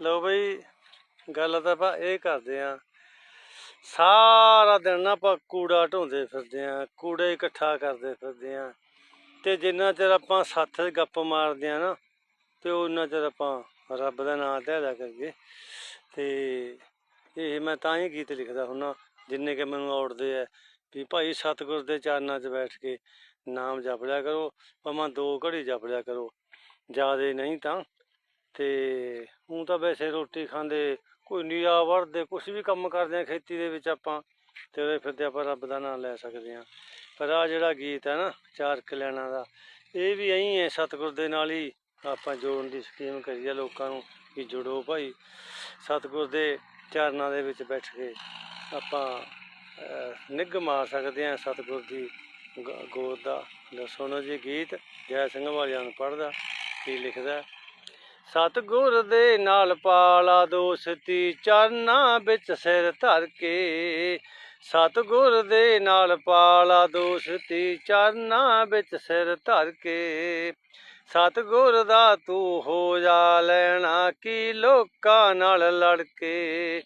ਲਓ ਬਈ, ਗੱਲ ਤਾਂ ਆਪਾਂ ਇਹ ਕਰਦੇ ਆ ਸਾਰਾ ਦਿਨ ਨਾ ਆਪਾਂ ਕੂੜਾ ਢੋਂਦੇ ਫਿਰਦੇ ਆ ਕੂੜੇ ਇਕੱਠਾ ਕਰਦੇ ਫਿਰਦੇ ਆ ਤੇ ਜਿੰਨਾ ਚਿਰ ਆਪਾਂ ਸੱਥ ਗੱਪ ਮਾਰਦੇ ਆ ਨਾ, ਤੇ ਉਹਨਾਂ ਚਿਰ ਆਪਾਂ ਰੱਬ ਦਾ ਨਾਮ ਧਿਆਇਆ ਕਰੀਏ। ਤੇ ਇਹ ਮੈਂ ਤਾਂ ਹੀ ਗੀਤ ਲਿਖਦਾ ਹੁੰਨਾ, ਜਿੰਨੇ ਕਿ ਮੈਨੂੰ ਆਉੜਦੇ ਆ ਵੀ ਭਾਈ ਸਤਿਗੁਰ ਦੇ ਚਰਨਾਂ 'ਚ ਬੈਠ ਕੇ ਨਾਮ ਜਪ ਲਿਆ ਕਰੋ, ਭਾਵੇਂ ਦੋ ਘੜੀ ਜਪ ਲਿਆ ਕਰੋ, ਜਿਆਦੇ ਨਹੀਂ ਤਾਂ ਤੇ ਹੁਣ ਤਾਂ ਵੈਸੇ ਰੋਟੀ ਖਾਂਦੇ ਕੋਈ ਨੀਰਾ ਵੜਦੇ ਕੁਝ ਵੀ ਕੰਮ ਕਰਦੇ ਆ ਖੇਤੀ ਦੇ ਵਿੱਚ ਆਪਾਂ, ਤੇ ਉਹਦੇ ਫਿਰਦੇ ਆਪਾਂ ਰੱਬ ਦਾ ਨਾਮ ਲੈ ਸਕਦੇ ਆ। ਪਰ ਆ ਜਿਹੜਾ ਗੀਤ ਹੈ ਨਾ, ਚਾਰ ਕਲਿਆਣਾਂ ਦਾ, ਇਹ ਵੀ ਐਂ ਹੈ ਸਤਿਗੁਰ ਦੇ ਨਾਲ ਹੀ ਆਪਾਂ ਜੋੜਨ ਦੀ ਸਕੀਮ ਕਰੀਏ ਲੋਕਾਂ ਨੂੰ ਕਿ ਜੁੜੋ ਭਾਈ। ਸਤਿਗੁਰ ਦੇ ਚਰਨਾਂ ਦੇ ਵਿੱਚ ਬੈਠ ਕੇ ਆਪਾਂ ਨਿੱਘ ਮਾਰ ਸਕਦੇ ਆ ਸਤਿਗੁਰ ਦੀ ਗ- ਗੋਦ ਦਾ। ਸੁਣੋ ਜੀ ਗੀਤ, ਜੈ ਸਿੰਘ ਵਾਲਿਆਂ ਨੂੰ ਪੜਦਾ ਕੀ ਲਿਖਦਾ। ਸਤਿਗੁਰ ਦੇ ਨਾਲ ਪਾਲਾ ਦੋਸਤੀ ਚਰਨਾਂ ਵਿੱਚ ਸਿਰ ਧਰ ਕੇ। ਸਤਿਗੁਰ ਦੇ ਨਾਲ ਪਾਲਾ ਦੋਸਤੀ ਚਰਨਾਂ ਵਿੱਚ ਸਿਰ ਧਰ ਕੇ। ਸਤਿਗੁਰ ਦਾ ਤੂੰ ਹੋ ਜਾ ਲੈਣਾ ਕੀ ਲੋਕਾਂ ਨਾਲ ਲੜ ਕੇ।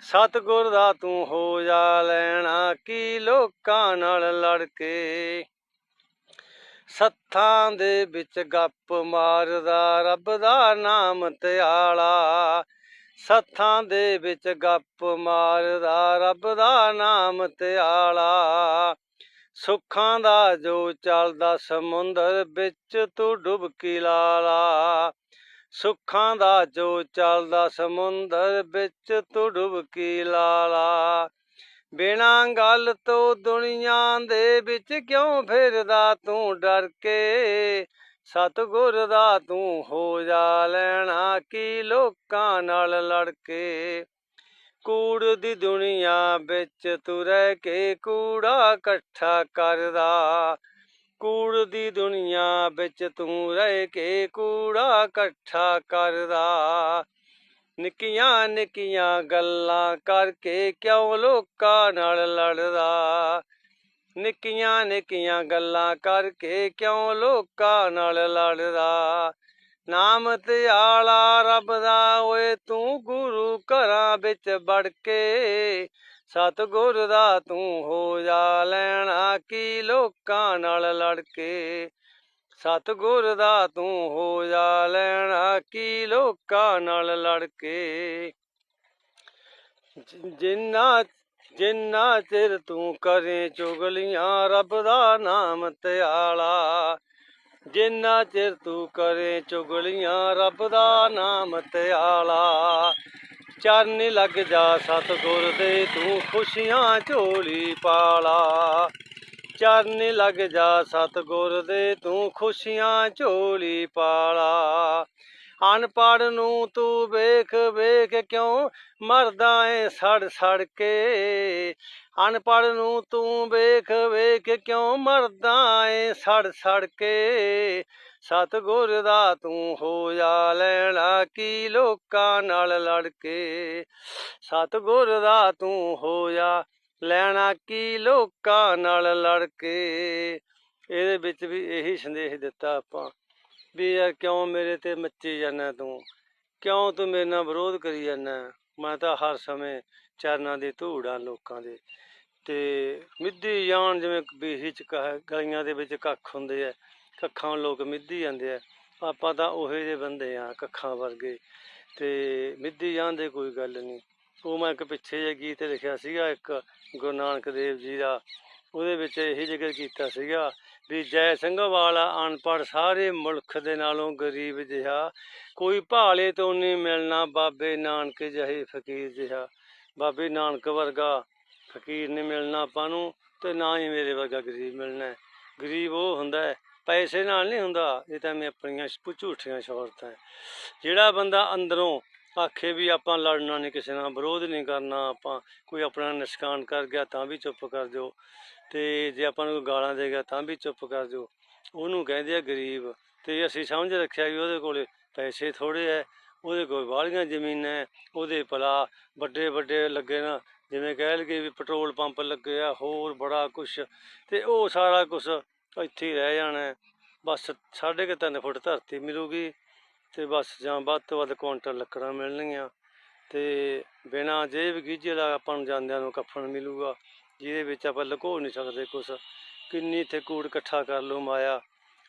ਸਤਿਗੁਰ ਦਾ ਤੂੰ ਹੋ ਜਾ ਲੈਣਾ ਕੀ ਲੋਕਾਂ ਨਾਲ ਲੜ ਕੇ। ਸੱਥਾਂ ਦੇ ਵਿੱਚ ਗੱਪ ਮਾਰਦਾ, ਰੱਬ ਦਾ ਨਾਮ ਧਿਆਲਾ। ਸੱਥਾਂ ਦੇ ਵਿੱਚ ਗੱਪ ਮਾਰਦਾ, ਰੱਬ ਦਾ ਨਾਮ ਧਿਆਲਾ। ਸੁੱਖਾਂ ਦਾ ਜੋ ਚੱਲਦਾ, ਸਮੁੰਦਰ ਵਿੱਚ ਤੂੰ ਡੁਬਕੀ ਲਾਲਾ। ਸੁੱਖਾਂ ਦਾ ਜੋ ਚੱਲਦਾ, ਸਮੁੰਦਰ ਵਿੱਚ ਤੂੰ ਡੁਬਕੀ ਲਾਲਾ। ਬਿਨਾਂ ਗੱਲ ਤੋਂ ਦੁਨੀਆ ਦੇ ਵਿੱਚ ਕਿਉਂ ਫਿਰਦਾ ਤੂੰ? ਡਰ ਕੇ ਸਤਿਗੁਰ ਦਾ ਤੂੰ ਹੋ ਜਾ ਲੈਣਾ ਕੀ ਲੋਕਾਂ ਨਾਲ ਲੜ ਕੇ? ਕੂੜ ਦੀ ਦੁਨੀਆ ਵਿੱਚ ਤੂੰ ਰਹਿ ਕੇ ਕੂੜਾ ਇਕੱਠਾ ਕਰਦਾ। ਕੂੜ ਦੀ ਦੁਨੀਆ ਵਿੱਚ ਤੂੰ ਰਹਿ ਕੇ ਕੂੜਾ ਇਕੱਠਾ ਕਰਦਾ। ਨਿੱਕੀਆਂ ਨਿੱਕੀਆਂ ਗੱਲਾਂ ਕਰਕੇ ਕਿਉਂ ਲੋਕਾਂ ਨਾਲ ਲੜਦਾ? ਨਿੱਕੀਆਂ ਨਿੱਕੀਆਂ ਗੱਲਾਂ ਕਰਕੇ ਕਿਉਂ ਲੋਕਾਂ ਨਾਲ ਲੜਦਾ? ਨਾਮ ਤੇ ਆਲਾ ਰੱਬ ਦਾ ਓਏ ਤੂੰ ਗੁਰੂ ਘਰਾਂ ਵਿੱਚ ਵੜ ਕੇ ਸਤਿਗੁਰ ਦਾ ਤੂੰ ਹੋ ਜਾ ਲੈਣਾ, ਕੀ ਲੋਕਾਂ ਨਾਲ ਲੜ ਕੇ ਸਤਿਗੁਰ ਦਾ ਤੂੰ ਹੋ ਜਾ ਲੈਣਾ ਕੀ ਲੋਕਾਂ ਨਾਲ ਲੜ ਕੇ। ਜਿੰਨਾ ਜਿੰਨਾ ਚਿਰ ਤੂੰ ਕਰੇ ਚੁਗਲੀਆਂ, ਰੱਬ ਦਾ ਨਾਮ ਧਿਆਲਾ। ਜਿੰਨਾ ਚਿਰ ਤੂੰ ਕਰੇ ਚੁਗਲੀਆਂ, ਰੱਬ ਦਾ ਨਾਮ ਧਿਆਲਾ। ਚਰਨ ਲੱਗ ਜਾ ਸਤਿਗੁਰ ਦੇ, ਤੂੰ ਖੁਸ਼ੀਆਂ ਝੋਲੀ ਪਾਲਾ। ਚਰਨ ਲੱਗ ਜਾ ਸਤਿਗੁਰ ਦੇ, ਤੂੰ ਖੁਸ਼ੀਆਂ ਝੋਲੀ ਪਾਲਾ। ਅਨਪੜ ਨੂੰ ਤੂੰ ਵੇਖ ਵੇਖ ਕਿਉਂ ਮਰਦਾ ਏ ਸੜ ਸੜ ਕੇ? ਅਨਪੜ ਨੂੰ ਤੂੰ ਵੇਖ ਵੇਖ ਕਿਉਂ ਮਰਦਾ ਏ ਸੜ ਸੜ ਕੇ? ਸਤਿਗੁਰ ਦਾ ਤੂੰ ਹੋ ਜਾ ਲੈਣਾ ਕੀ ਲੋਕਾਂ ਨਾਲ ਲੜ ਕੇ? ਸਤਿਗੁਰ ਦਾ ਤੂੰ ਹੋ ਜਾ ਲੈਣਾ ਕੀ ਲੋਕਾਂ ਨਾਲ ਲੜ ਕੇ? ਇਹਦੇ ਵਿੱਚ ਵੀ ਇਹੀ ਸੰਦੇਸ਼ ਦਿੱਤਾ ਆਪਾਂ ਵੀ ਯਾਰ ਕਿਉਂ ਮੇਰੇ ਤੇ ਮੱਚੀ ਜਾਂਦਾ ਤੂੰ? ਕਿਉਂ ਤੂੰ ਮੇਰੇ ਨਾਲ ਵਿਰੋਧ ਕਰੀ ਜਾਂਦਾ? ਮੈਂ ਤਾਂ ਹਰ ਸਮੇਂ ਚਰਨਾਂ ਦੀ ਧੂੜਾਂ ਲੋਕਾਂ ਦੇ। ਤੇ ਮਿੱਧੀ ਜਾਣ ਜਿਵੇਂ ਬੀਹੀ ਚ ਕਹ- ਗਲੀਆਂ ਦੇ ਵਿੱਚ ਕੱਖ ਹੁੰਦੇ ਆ, ਕੱਖਾਂ ਲੋਕ ਮਿੱਧੀ ਜਾਂਦੇ ਆ, ਆਪਾਂ ਤਾਂ ਉਹੇ ਜਿਹੇ ਬੰਦੇ ਆ ਕੱਖਾਂ ਵਰਗੇ। ਤੇ ਮਿੱਧੀ ਜਾਣ ਦੇ ਕੋਈ ਗੱਲ ਨਹੀਂ। ਉਹ ਮੈਂ ਇੱਕ ਪਿੱਛੇ ਜਿਹੇ ਗੀਤ ਲਿਖਿਆ ਸੀਗਾ, ਇੱਕ ਗੁਰੂ ਨਾਨਕ ਦੇਵ ਜੀ ਦਾ। ਉਹਦੇ ਵਿੱਚ ਇਹੀ ਜ਼ਿਕਰ ਕੀਤਾ ਸੀਗਾ ਵੀ ਜੈ ਸਿੰਘ ਵਾਲਾ ਅਨਪੜ੍ਹ ਸਾਰੇ ਮੁਲਕ ਦੇ ਨਾਲੋਂ ਗਰੀਬ ਜਿਹਾ। ਕੋਈ ਭਾਲੇ ਤੋਂ ਨਹੀਂ ਮਿਲਣਾ ਬਾਬੇ ਨਾਨਕ ਜਿਹੇ ਫਕੀਰ ਜਿਹਾ। ਬਾਬੇ ਨਾਨਕ ਵਰਗਾ ਫਕੀਰ ਨਹੀਂ ਮਿਲਣਾ ਆਪਾਂ ਨੂੰ ਤੇ ਨਾ ਹੀ ਮੇਰੇ ਵਰਗਾ ਗਰੀਬ ਮਿਲਣਾ ਗਰੀਬ ਉਹ ਹੁੰਦਾ ਹੈ, ਪੈਸੇ ਨਾਲ ਨਹੀਂ ਹੁੰਦਾ। ਇਹ ਤਾਂ ਮੈਂ ਆਪਣੀਆਂ ਝੂਠੀਆਂ ਸ਼ੌਹਰਤਾਂ ਜਿਹੜਾ ਬੰਦਾ ਅੰਦਰੋਂ ਆਖੇ ਵੀ ਆਪਾਂ ਲੜਨਾ ਨਹੀਂ ਕਿਸੇ ਨਾਲ ਵਿਰੋਧ ਨਹੀਂ ਕਰਨਾ ਆਪਾਂ ਕੋਈ ਆਪਣਾ ਨਿਸ਼ਕਾਨ ਕਰ ਗਿਆ ਤਾਂ ਵੀ ਚੁੱਪ ਕਰ ਦਿਓ ਤੇ ਜੇ ਆਪਾਂ ਨੂੰ ਕੋਈ ਗਾਲਾਂ ਦੇ ਗਿਆ ਤਾਂ ਵੀ ਚੁੱਪ ਕਰ ਦਿਓ ਉਹਨੂੰ ਕਹਿੰਦੇ ਆ ਗਰੀਬ। ਤੇ ਅਸੀਂ ਸਮਝ ਰੱਖਿਆ ਵੀ ਉਹਦੇ ਕੋਲੇ ਪੈਸੇ ਥੋੜੇ ਐ ਉਹਦੇ ਕੋਲ ਬਾਹਲੀਆਂ ਜ਼ਮੀਨਾਂ ਹੈ, ਉਹਦੇ ਭਲਾ ਵੱਡੇ ਵੱਡੇ ਲੱਗੇ ਨਾ ਜਿਵੇਂ ਕਹਿ ਲਈਏ ਵੀ ਪੈਟਰੋਲ ਪੰਪ ਲੱਗੇ ਆ ਹੋਰ ਬੜਾ ਕੁਛ। ਤੇ ਉਹ ਸਾਰਾ ਕੁਛ ਇੱਥੇ ਹੀ ਰਹਿ ਜਾਣਾ ਬਸ ਸਾਢੇ ਕੁ ਤਿੰਨ ਫੁੱਟ ਧਰਤੀ ਮਿਲੂਗੀ। ਤੇ ਬਸ ਜਾਂ ਵੱਧ ਤੋਂ ਵੱਧ ਕੁਇੰਟਲ ਲੱਕੜਾਂ ਮਿਲਣਗੀਆਂ ਤੇ ਬਿਨਾਂ ਜੇਬ ਗੀਜੇ ਦਾ ਆਪਾਂ ਨੂੰ ਜਾਂਦਿਆਂ ਨੂੰ ਕਫਨ ਮਿਲੂਗਾ, ਜਿਹਦੇ ਵਿੱਚ ਆਪਾਂ ਲੁਕੋ ਨਹੀਂ ਸਕਦੇ ਕੁਛ। ਕਿੰਨੀ ਇੱਥੇ ਕੂੜ ਇਕੱਠਾ ਕਰ ਲਓ ਮਾਇਆ,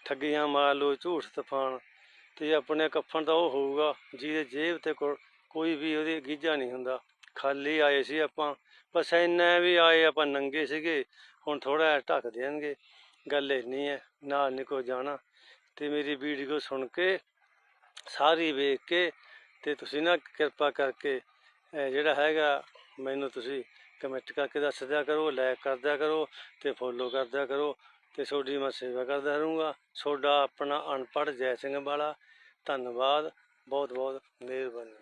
ਠੱਗੀਆਂ ਮਾਰ ਲਓ, ਝੂਠ ਤੂਫਾਨ, ਤੇ ਆਪਣੇ ਕਫਨ ਤਾਂ ਉਹ ਹੋਊਗਾ, ਜਿਹਦੇ ਜੇਬ ਤੇ ਕੋਈ ਵੀ ਉਹਦੇ ਗੀਜਾ ਨਹੀਂ ਹੁੰਦਾ। ਖਾਲੀ ਆਏ ਸੀ ਆਪਾਂ, ਬਸ ਇੰਨਾ ਵੀ ਆਏ ਆਪਾਂ ਨੰਗੇ ਸੀਗੇ, ਹੁਣ ਥੋੜਾ ਢੱਕ ਦੇਣਗੇ। ਗੱਲ ਇੰਨੀ ਹੈ ਨਾਲ ਨਹੀਂ ਕੋਈ ਜਾਣਾ। ਤੇ ਮੇਰੀ ਵੀਡੀਓ ਸੁਣ ਕੇ ਸਾਰੀ ਵੇਖ ਕੇ ਤੇ ਤੁਸੀਂ ਨਾ ਕਿਰਪਾ ਕਰਕੇ ਜਿਹੜਾ ਹੈਗਾ, ਮੈਨੂੰ ਤੁਸੀਂ ਕਮੈਂਟ ਕਰਕੇ ਦੱਸ ਦਿਆ ਕਰੋ ਲਾਈਕ ਕਰ ਦਿਆ ਕਰੋ ਤੇ ਫੋਲੋ ਕਰ ਦਿਆ ਕਰੋ ਤੇ ਤੁਹਾਡੀ ਮੈਂ ਸੇਵਾ ਕਰਦਾ ਰਹੂੰਗਾ। ਤੁਹਾਡਾ ਆਪਣਾ ਅਨਪੜ੍ਹ ਜੈ ਸਿੰਘ ਵਾਲਾ, ਧੰਨਵਾਦ ਬਹੁਤ ਬਹੁਤ ਮਿਹਰਬਾਨੀ।